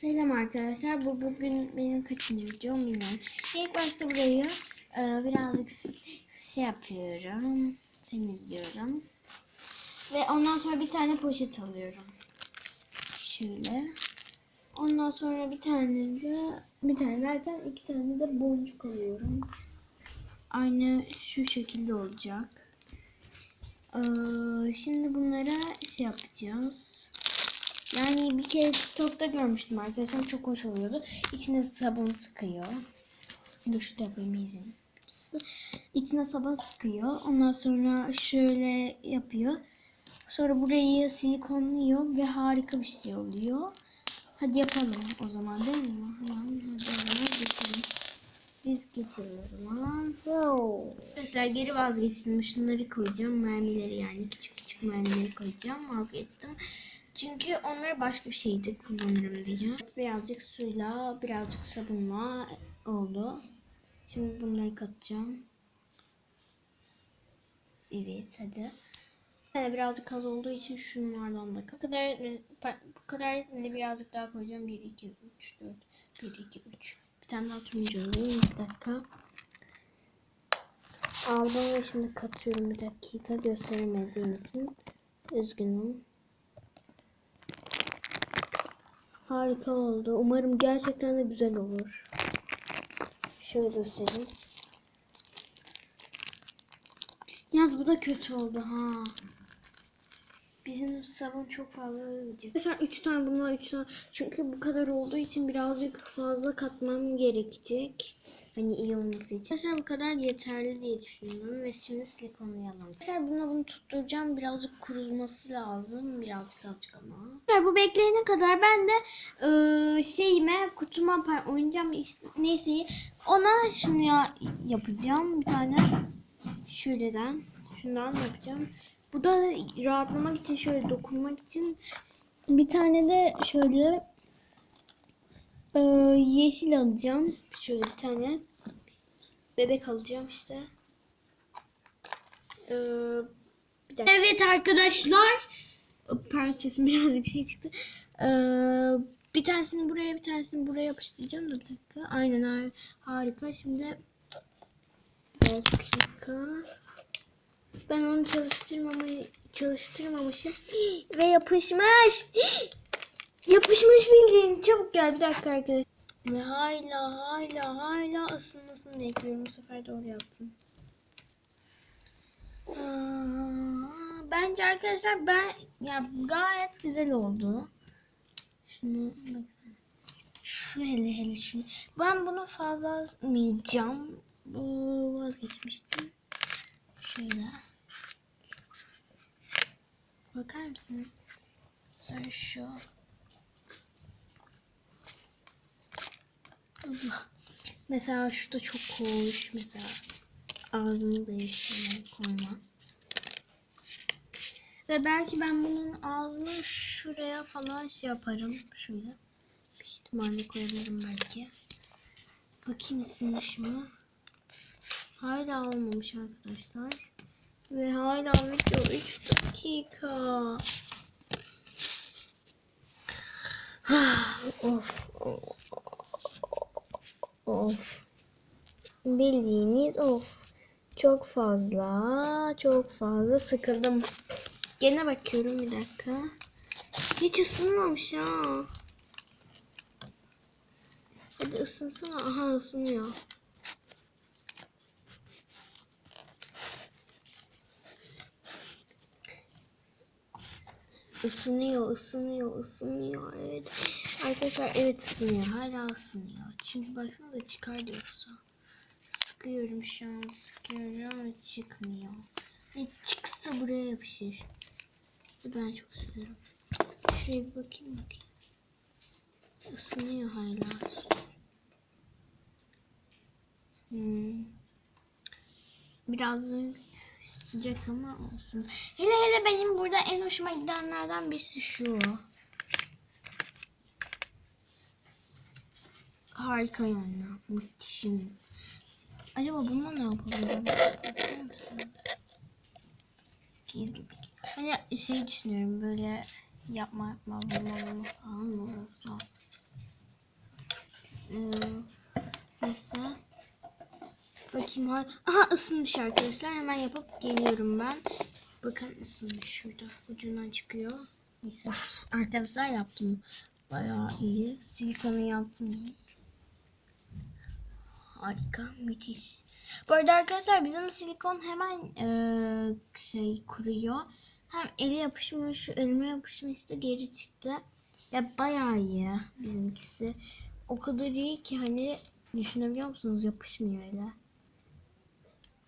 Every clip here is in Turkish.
Selam arkadaşlar. Bu bugün benim kaçıncı videom bilmiyorum. İlk başta burayı e, birazcık şey yapıyorum. Temizliyorum. Ve ondan sonra bir tane poşet alıyorum. Şöyle. Ondan sonra bir tane de bir tane derken iki tane de boncuk alıyorum. Aynı şu şekilde olacak. Ee, şimdi bunlara şey yapacağız. Yani bir kere TikTok'ta görmüştüm arkadaşlar çok hoş oluyordu. İçine sabun sıkıyor. Dur şu yapayım izin. İçine sabun sıkıyor. Ondan sonra şöyle yapıyor. Sonra burayı silikonluyor ve harika bir şey oluyor. Hadi yapalım o zaman değil mi? Hemen hadi zaman geçelim. Biz geçelim o zaman. Wow. Arkadaşlar geri vazgeçtim. Şunları koyacağım. Mermileri yani küçük küçük mermileri koyacağım. Vazgeçtim. Çünkü onları başka bir şeyde kullanırım diye. Birazcık suyla, birazcık sabunla oldu. Şimdi bunları katacağım. Evet hadi. Yani birazcık az olduğu için şunlardan da. Bu kadar, bu kadar yani birazcık daha koyacağım. 1, 2, 3, 4, 1, 2, 3. Bir tane daha turuncu. Bir dakika. Aldım ve şimdi katıyorum bir dakika gösteremediğim için. Üzgünüm. Harika oldu. Umarım gerçekten de güzel olur. Şöyle göstereyim. Yalnız bu da kötü oldu ha. Bizim sabun çok fazla gidecek. Mesela 3 tane bunlar 3 tane. Çünkü bu kadar olduğu için birazcık fazla katmam gerekecek. Hani iyi olması için. Arkadaşlar bu kadar yeterli diye düşünüyorum. Ve şimdi silikonlayalım. Arkadaşlar buna bunu tutturacağım. Birazcık kuruması lazım. Birazcık azıcık ama. Arkadaşlar bu bekleyene kadar ben de ıı, şeyime kutuma oynayacağım. işte neyse ona şunu ya- yapacağım. Bir tane şöyleden şundan yapacağım. Bu da rahatlamak için şöyle dokunmak için bir tane de şöyle e, yeşil alacağım. Şöyle bir tane bebek alacağım işte. E, bir. Evet arkadaşlar. Pardon sesim birazcık şey çıktı. E, bir tanesini buraya bir tanesini buraya yapıştıracağım bir dakika. Aynen har- harika. Şimdi bir dakika. Ben onu çalıştırmamayı çalıştırmamışım ve yapışmış. Yapışmış bildiğin. Çabuk gel bir dakika arkadaş. Ve hala hala hala ısınmasını bekliyorum. Bu sefer doğru yaptım. Bence arkadaşlar ben ya gayet güzel oldu. Şunu baksana. Şu hele hele şunu. Ben bunu fazla azmayacağım. Vazgeçmiştim. Şöyle. Bakar mısınız? Sonra şu. Mesela şu çok hoş. Mesela ağzını değiştirmem koyma. Ve belki ben bunun ağzını şuraya falan şey yaparım. Şöyle. Bir ihtimalle koyabilirim belki. Bakayım isimli şunu. Hala olmamış arkadaşlar. Ve hala video 3 dakika. of. Of. Bildiğiniz of. Çok fazla, çok fazla sıkıldım. Gene bakıyorum bir dakika. Hiç ısınmamış ha. Hadi ısınsana. Aha ısınıyor. Isınıyor, ısınıyor, ısınıyor. Evet. Arkadaşlar evet ısınıyor. Hala ısınıyor. Çünkü baksana da çıkar diyorsa. Sıkıyorum şu an. Sıkıyorum ve çıkmıyor. Ve çıksa buraya yapışır. Ben çok seviyorum. Şuraya bir bakayım bakayım. Isınıyor hala. Hmm. Birazcık sıcak ama olsun. Hele hele benim burada en hoşuma gidenlerden birisi şu. Harika yani. Müthişim. Acaba bununla ne yapabilirim? Gizli Hani şey düşünüyorum böyle yapma yapma vurma vurma falan mı olsa. Ee, neyse. Bakayım. ha- Aha ısınmış arkadaşlar. Hemen yapıp geliyorum ben. Bakın ısınmış şurada. Ucundan çıkıyor. Neyse. Arkadaşlar yaptım. Bayağı iyi. Silikonu yaptım. Harika. Müthiş. Bu arada arkadaşlar bizim silikon hemen eee, şey kuruyor. Hem eli yapışmıyor. Şu elime yapışmıştı. Geri çıktı. Ya bayağı iyi bizimkisi. O kadar iyi ki hani düşünebiliyor musunuz? Yapışmıyor ele.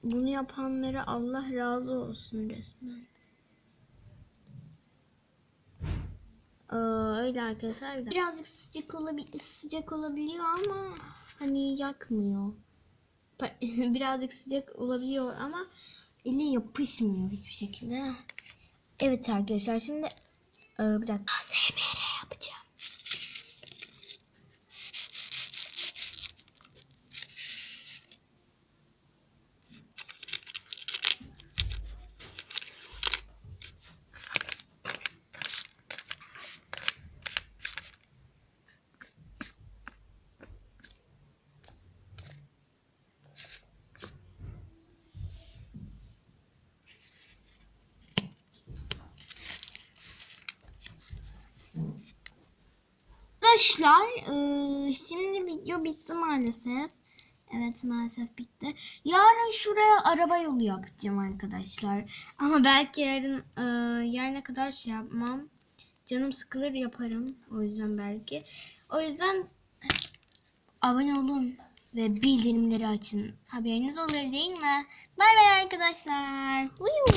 Bunu yapanlara Allah razı olsun resmen. Ee, öyle arkadaşlar. Birazcık sıcak, olabil sıcak olabiliyor ama hani yakmıyor. Birazcık sıcak olabiliyor ama eli yapışmıyor hiçbir şekilde. Evet arkadaşlar şimdi e, bir dakika. ASMR yapacağım. Arkadaşlar eee, şimdi video bitti maalesef. Evet maalesef bitti. Yarın şuraya araba yolu yapacağım arkadaşlar. Ama belki yarın eee yarına kadar şey yapmam. Canım sıkılır yaparım. O yüzden belki. O yüzden abone olun ve bildirimleri açın. Haberiniz olur değil mi? Bay bay arkadaşlar. Huyu.